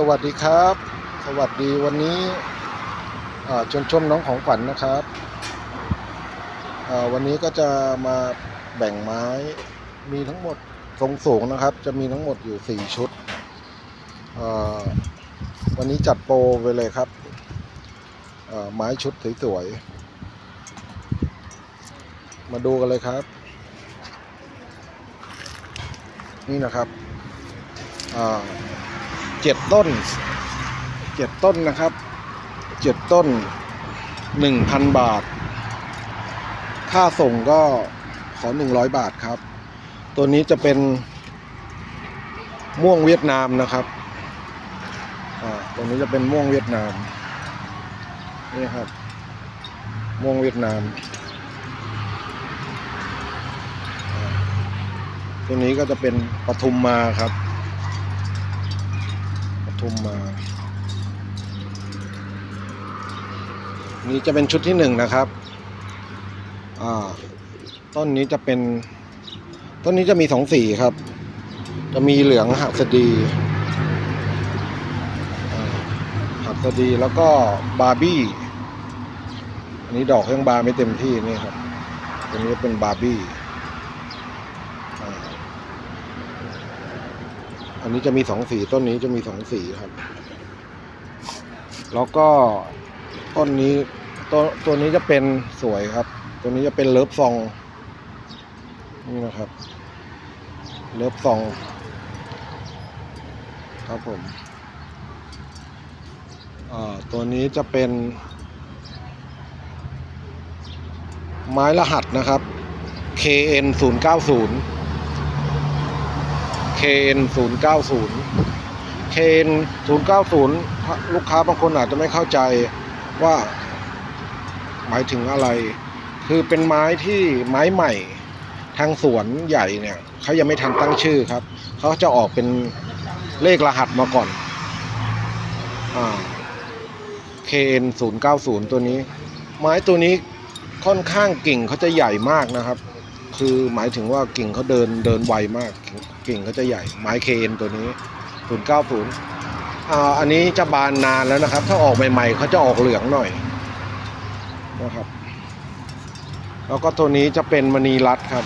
สวัสดีครับ สวัสดีวันนี้ชวนชมน้องของขวัญนะครับ วันนี้ก็จะมาแบ่งไม้มีทั้งหมดทรงสูงนะครับ จะมีทั้งหมดอยู่ 4 ชุด วันนี้จัดโปรไปเลยครับ ไม้ชุดสวยๆ มาดูกันเลยครับ นี่นะครับ เจ็ดต้นเจ็ดต้นนะครับเจ็ดต้นหนึ่งพันบาท ค่าส่งก็ขอหนึ่งร้อยบาทครับ ตัวนี้จะเป็นม่วงเวียดนามนะครับอ่าตรงนี้จะเป็นม่วงเวียดนามนี่ครับม่วงเวียดนามตัวนี้ก็จะเป็นปทุมมาครับ ทุมมา นี่จะเป็นชุดที่หนึ่งนะครับอ่าต้นนี้จะเป็น ต้นนี้จะมีสองสีครับ จะมีเหลืองหักสดีหักสดีแล้วก็บาร์บี้ อันนี้ดอกยังบานไม่เต็มที่นี่ครับ ตัวนี้เป็นบาร์บี้อ่า อันนี้จะมีสองสีต้นนี้จะมีสองสีครับ แล้วก็ต้นนี้ตัวตัวนี้จะเป็นสวยครับ ตัวนี้จะเป็นเลิฟซอง นี่นะครับ เลิฟซอง ครับผมตัวนี้จะเป็น ไม้รหัสนะครับ KN 0 9 0 KN 0 9 0 KN 0 9 0 ลูกค้าบางคนอาจจะไม่เข้าใจว่า หมายถึงอะไร คือเป็นไม้ที่ไม้ใหม่ ทางสวนใหญ่เนี่ยเขายังไม่ทันตั้งชื่อครับ เขาจะออกเป็นเลขรหัสมาก่อนอ่า KN 0 9 0 ตัวนี้ ไม้ตัวนี้ค่อนข้างกิ่งเขาจะใหญ่มากนะครับ คือหมายถึงว่ากิ่งเขาเดินเดินไวมาก กิ่งเขาจะใหญ่ไม้เคนตัวนี้090อ่าศูนย์อันนี้จะบานนานแล้วนะครับ ถ้าออกใหม่ๆเขาจะออกเหลืองหน่อยนะครับ แล้วก็ตัวนี้จะเป็นมณีรัตครับ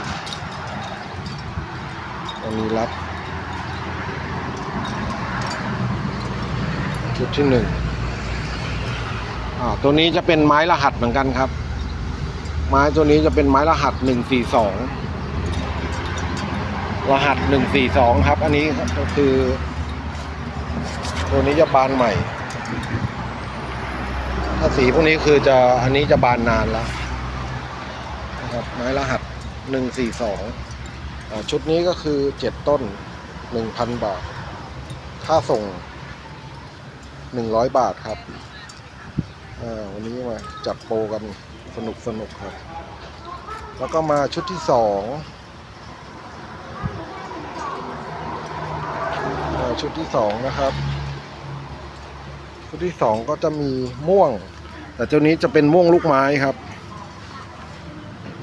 มณีรัตชุดที่หนึ่งตัวนี้จะเป็นไม้รหัสเหมือนกันครับ ไม้ตัวนี้จะเป็นไม้รหัสหนึ่งสี่สองรหัสหนึ่งสี่สองครับ อันนี้ก็คือ ตัวนี้จะบานใหม่ ถ้าสีพวกนี้คือจะอันนี้จะบานนานแล้วนะครับไม้รหัสหนึ่งสี่สองชุดนี้ก็คือเจ็ดต้นหนึ่งพันบาท ค่าส่งหนึ่งร้อยบาทครับวันนี้มาจัดโปรกัน สนุกสนุกครับ แล้วก็มาชุดที่สองอ่าชุดที่สองนะครับ ชุดที่สองก็จะมีม่วง แต่เจ้านี้จะเป็นม่วงลูกไม้ครับ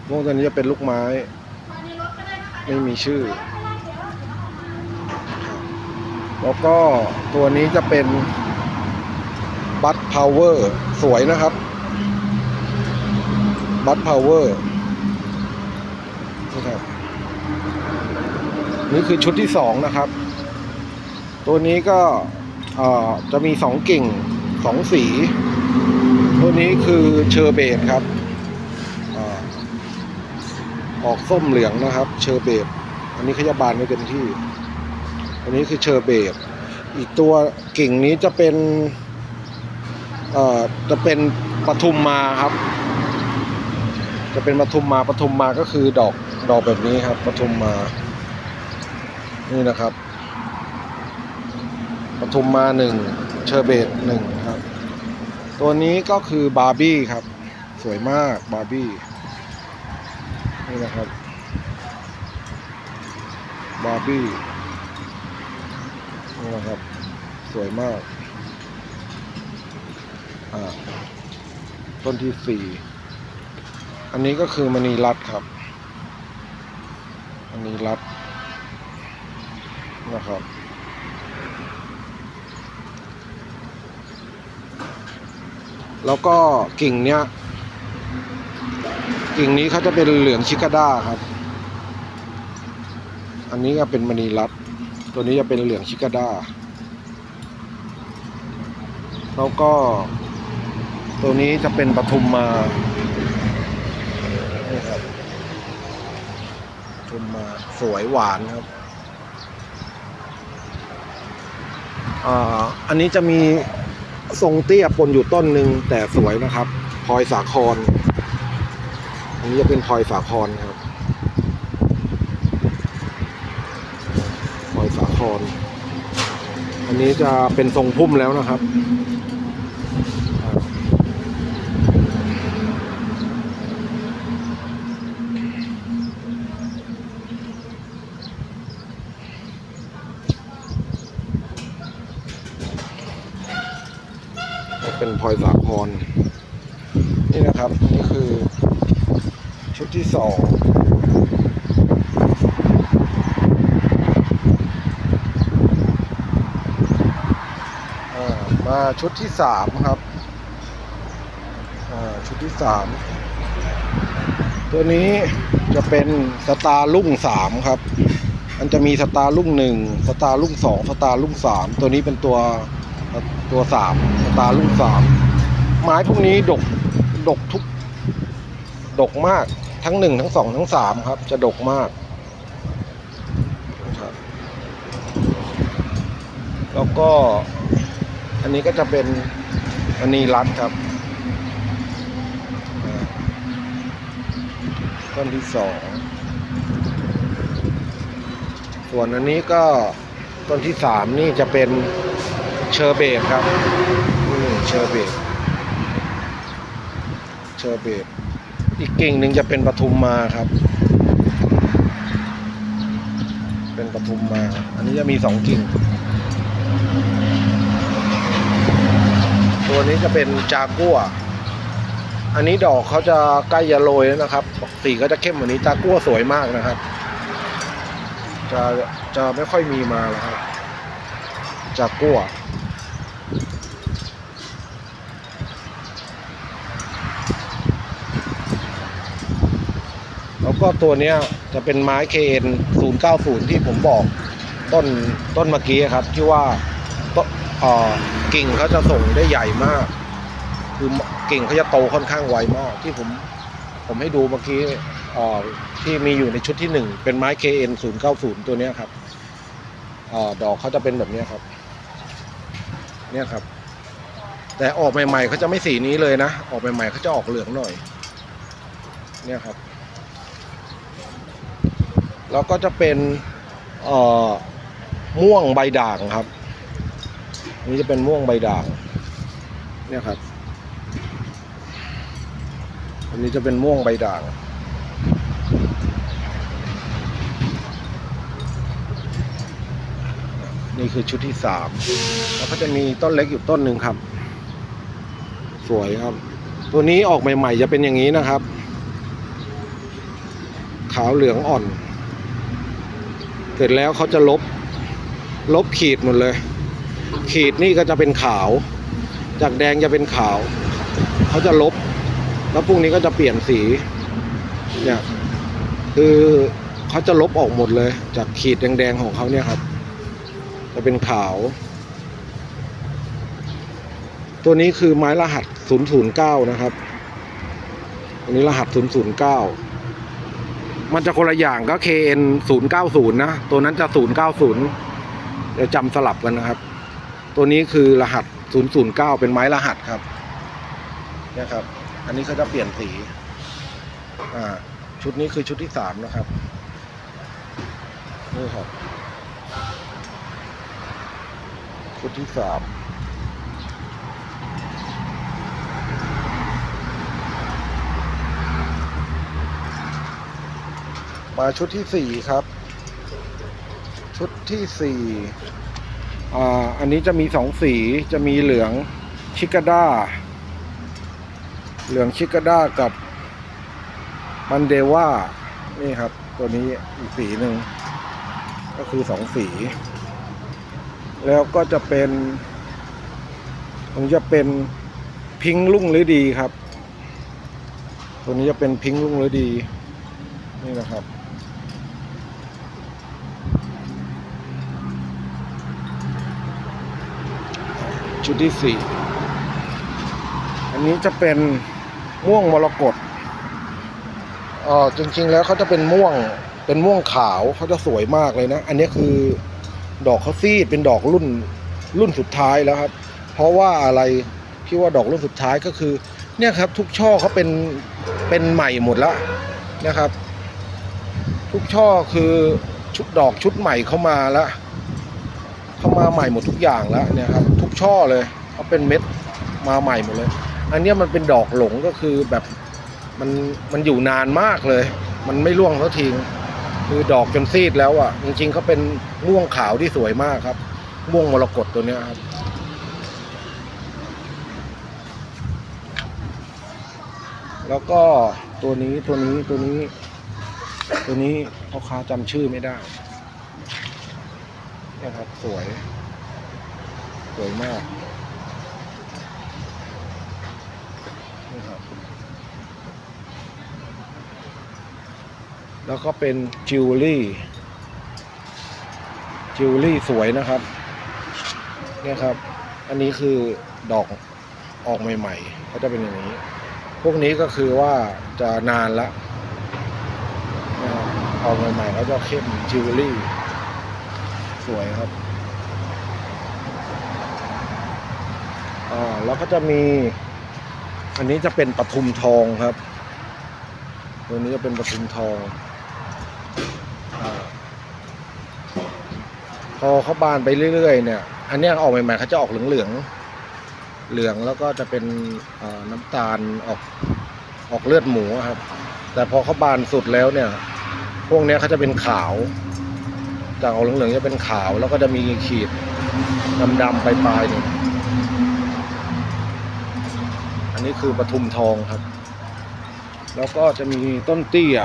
ม่วงตัวนี้จะเป็นลูกไม้ ไม่มีชื่อ แล้วก็ตัวนี้จะเป็นบัตพาวเวอร์สวยนะครับ บัตพาวเวอร์นี่ครับนี่คือชุดที่สองนะครับ ตัวนี้ก็จะมีสองกิ่งสองสี ตัวนี้คือเชอร์เบตครับอออกส้มเหลืองนะครับ เชอร์เบตอันนี้ขยาบานไม่เต็มที่ อันนี้คือเชอร์เบตอีกตัวกิ่งนี้จะเป็น เอ่อ จะเป็นปทุมมาครับ จะเป็นปทุมมาปทุมมาก็คือดอกดอกแบบนี้ครับปทุมมา นี่นะครับปทุมมาหนึ่งเชอร์เบตหนึ่งครับ ตัวนี้ก็คือบาร์บี้ครับ สวยมากบาร์บี้นี่นะครับบาร์บี้นี่นะครับ สวยมาก อ่า ต้นที่สี่ อันนี้ก็คือมณีรัตครับมณีรัตนะครับ แล้วก็กิ่งเนี้ย กิ่งนี้เขาจะเป็นเหลืองชิกาด้าครับ อันนี้ก็เป็นมณีรัตตัวนี้จะเป็นเหลืองชิกาด้าแล้วก็ตัวนี้จะเป็นปทุมมา มมาสวยหวานครับอันนี้จะมีทรงเตี้ยปนอยู่ต้นหนึ่งแต่สวยนะครับพลอยสาคร อันนี้จะเป็นพลอยสาครครับพลอยสาคร อันนี้จะเป็นทรงพุ่มแล้วนะครับอ่าเป็น พลอยสาครนี่นะครับนี่คือชุดที่สองมาชุดที่สามครับชุดที่สามตัวนี้จะเป็นสตาร์ลุ่งสามครับ มันจะมีสตาร์ลุ่งหนึ่งสตาร์ลุ่งสองสตาร์ลุ่งสามตัวนี้เป็นตัว ตัวสามตาลุ่งสามไม้พวกนี้ดกดกทุก ดกมากทั้งหนึ่งทั้งสองทั้งสามครับ จะดกมากนะครับแล้วก็อันนี้ก็จะเป็นอันนี้รัดครับต้นที่สองส่วนอันนี้ก็ต้นที่สามนี่จะเป็น เชอร์เบตครับเชอร์เบตเชอร์เบตอีกกิ่งหนึ่งจะเป็นปทุมมาครับ เป็นปทุมมา อันนี้จะมีสองกิ่ง ตัวนี้จะเป็นจากัวอันนี้ดอกเขาจะใกล้จะโรยแล้วนะครับ สีก็จะเข้มกว่านี้จากัวสวยมากนะครับ จะจะไม่ค่อยมีมาแล้วครับ จากัวแล้วก็ตัวเนี้ยจะเป็นไม้ KN 090 ที่ผมบอกต้นต้นเมื่อกี้ครับ ที่ว่าต้นกิ่งเขาจะส่งได้ใหญ่มาก คือกิ่งเขาจะโตค่อนข้างไวมาก ที่ผมผมให้ดูเมื่อกี้ที่มีอยู่ในชุดที่หนึ่งเป็นไม้ KN 090 ตัวนี้ครับออดอกเขาจะเป็นแบบนี้ครับ เนี่ยครับ แต่ออกใหม่ๆเขาจะไม่สีนี้เลยนะ ออกใหม่ๆเขาจะออกเหลืองหน่อย เนี่ยครับ แล้วก็จะเป็นเอ่อม่วงใบด่างครับอันนี้จะเป็นม่วงใบด่าง เนี่ยครับ อันนี้จะเป็นม่วงใบด่าง นี่คือชุดที่สามแล้วก็จะมีต้นเล็กอยู่ต้นหนึ่งครับ สวยครับ ตัวนี้ออกใหม่ ๆ จะเป็นอย่างนี้นะครับ ขาวเหลืองอ่อน เสร็จแล้วเขาจะลบ ลบขีดหมดเลย ขีดนี่ก็จะเป็นขาว จากแดงจะเป็นขาว เขาจะลบ แล้วพรุ่งนี้ก็จะเปลี่ยนสี เนี่ย คือเขาจะลบออกหมดเลย จากขีดแดงๆของเขาเนี่ยครับ จะเป็นขาว ตัวนี้คือไม้รหัส 009 นะครับ อันนี้รหัส 009 มันจะคนละอย่างก็ KN 090 นะ ตัวนั้นจะ 090เดี๋ยวจำสลับกันนะครับ ตัวนี้คือรหัส 009 เป็นไม้รหัสครับนี่ครับ อันนี้เขาจะเปลี่ยนสี อ่า ชุดนี้คือชุดที่สามนะครับนี่ครับ ชุดที่สามมาชุดที่สี่ครับ ชุดที่สี่อ่าอันนี้จะมีสองสีจะมีเหลืองชิกาด้า เหลืองชิกาด้ากับมันเดว่านี่ครับ ตัวนี้อีกสีหนึ่ง ก็คือสองสี แล้วก็จะเป็นผมจะเป็นพิงค์ลุ่งฤดีครับ ตัวนี้จะเป็นพิงค์ลุ่งฤดี นี่นะครับ ชุดที่สี่อันนี้จะเป็นม่วงมรกตเออจริง ๆ แล้วเขาจะเป็นม่วงเป็นม่วงขาวเขาจะสวยมากเลยนะ อันนี้คือ ดอกเขาซีดเป็นดอกรุ่นรุ่นสุดท้ายแล้วครับ เพราะว่าอะไรที่ว่าดอกรุ่นสุดท้ายก็คือ เนี่ยครับ ทุกช่อเขาเป็นเป็นใหม่หมดแล้วนะครับ ทุกช่อคือชุดดอกชุดใหม่เข้ามาแล้วเข้ามาใหม่หมดทุกอย่างแล้วเนี่ยครับ ทุกช่อเลยเขาเป็นเม็ดมาใหม่หมดเลย อันเนี้ยมันเป็นดอกหลงก็คือแบบมันมันอยู่นานมากเลย มันไม่ร่วงสักที คือดอกจนซีดแล้วอะ จริงๆเขาเป็นม่วงขาวที่สวยมากครับ ม่วงมรกตตัวเนี้ยครับแล้วก็ตัวนี้ตัวนี้ตัวนี้ ตัวนี้พ่อค้าจำชื่อไม่ได้เนี่ยครับสวย สวยมากนี่ครับ แล้วก็เป็นจิวเวลรี่จิวเวลรี่สวยนะครับ เนี่ยครับ อันนี้คือดอกออกใหม่ๆเขาจะเป็นอย่างนี้ พวกนี้ก็คือว่าจะนานละออกใหม่ๆเขาจะเข้มจิวเวลรี่ สวยครับอ่าแล้วก็จะมี อันนี้จะเป็นปทุมทองครับ ตัวนี้จะเป็นปทุมทอง พอเขาบานไปเรื่อยๆเนี่ย อันนี้ออกใหม่ๆเขาจะออกเหลืองๆ เหลืองแล้วก็จะเป็นน้ำตาลออกออกเลือดหมูครับ แต่พอเขาบานสุดแล้วเนี่ย พวกเนี้ยเขาจะเป็นขาว จากออกเหลืองๆจะเป็นขาวแล้วก็จะมีขีดดำๆปลายๆนี่อันนี้คือปทุมทองครับ แล้วก็จะมีต้นเตี้ย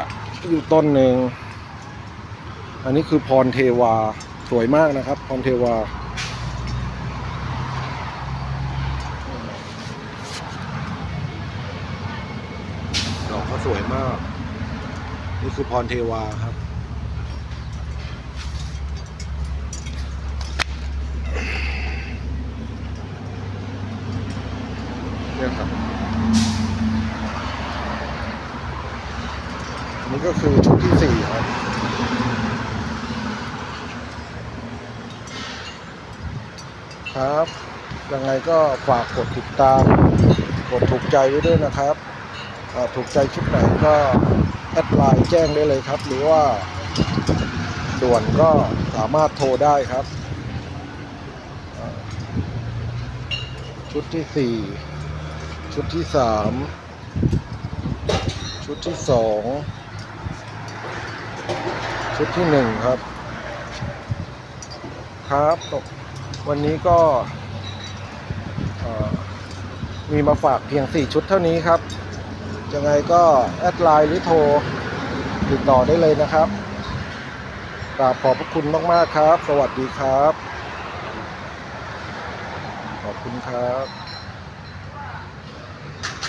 อยู่ต้นหนึ่ง อันนี้คือพรเทวาสวยมากนะครับ พรเทวา ดอกเขาสวยมาก นี่คือพรเทวาครับเนี่ยครับนี่ก็คือชุดที่สี่ ครับ ยังไงก็ฝากกดติดตาม กดถูกใจไว้ด้วยนะครับถูกใจชุดไหนก็แอดไลน์แจ้งได้เลยครับ หรือว่าด่วนก็สามารถโทรได้ครับ ชุดที่สี่ชุดที่สามชุดที่สองชุดที่หนึ่งครับ ครับตก วันนี้ก็มีมาฝากเพียง 4 ชุดเท่านี้ครับ ยังไงก็แอดไลน์หรือโทร ติดต่อได้เลยนะครับกราบขอบพระคุณมาก ๆ ครับ สวัสดีครับ ขอบคุณครับ